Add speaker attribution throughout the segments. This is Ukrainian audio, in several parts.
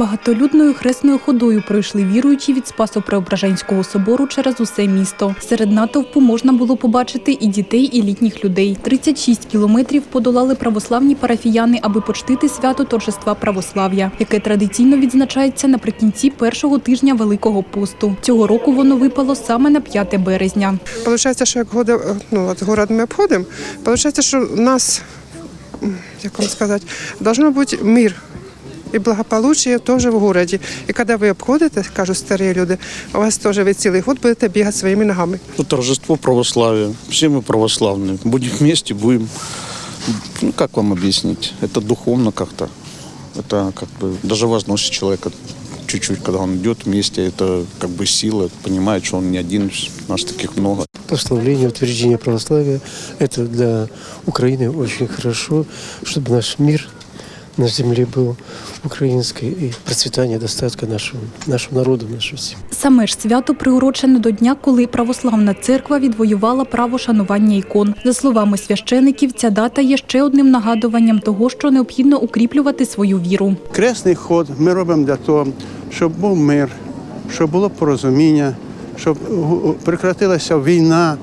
Speaker 1: Багатолюдною хресною ходою пройшли віруючі від Спасо-Преображенського собору через усе місто. Серед натовпу можна було побачити і дітей, і літніх людей. 36 кілометрів подолали православні парафіяни, аби почтити свято торжества православ'я, яке традиційно відзначається наприкінці першого тижня Великого посту. Цього року воно випало саме на 5 березня.
Speaker 2: Получається, що як года, ну, от город ми обходимо, получається, що у нас, як вам сказати, должно бути мир і благополуччя теж в городі. І коли ви обходите, кажуть старі люди, у вас теж ви цілий год будете бігати своїми ногами.
Speaker 3: Это торжество православия. Все мы православные. Будем вместе, будем. Ну, как вам объяснить? Это духовно как-то. Это как бы даже возносит человека чуть-чуть, когда он идет вместе. Это как бы сила, понимает, что он не один, нас таких много.
Speaker 4: прославление, утверждение православия. Это для Украины очень хорошо, чтобы наш мир на земле был украинской и процветание, достатка нашему, нашему народу, нашим всем.
Speaker 1: Саме ж свято приурочене до дня, коли православна церква відвоювала право шанування ікон. За словами священиків, ця дата є ще одним нагадуванням того, що необхідно укріплювати свою віру.
Speaker 5: Кресний ход ми робимо для того, щоб був мир, щоб було порозуміння, щоб прекратилася війна,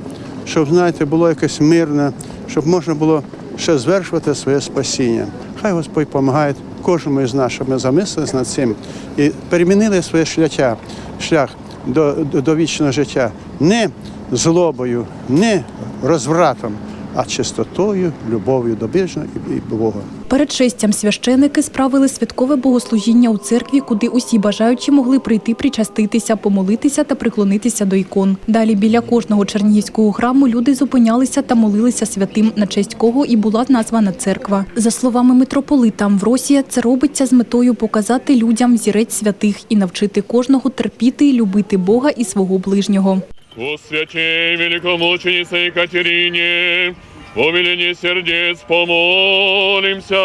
Speaker 5: щоб, знаєте, було якесь мирне, щоб можна було ще звершувати своє спасіння. Хай Господь допомагає кожному із нас, щоб ми замислились над цим і перемінили своє шлях, шлях до, до, до вічного життя. Не злобою, не розвратом, а чистотою, любов'ю до ближнього і, Бога.
Speaker 1: Перед шестям священики справили святкове богослужіння у церкві, куди усі бажаючі могли прийти причаститися, помолитися та приклонитися до ікон. Далі біля кожного чернігівського храму люди зупинялися та молилися святим, на честь кого і була названа церква. За словами митрополита Амвросія, це робиться з метою показати людям зірець святих і навчити кожного терпіти і любити Бога і свого ближнього.
Speaker 6: О святей великомученице Екатерине, по велении сердец помолимся.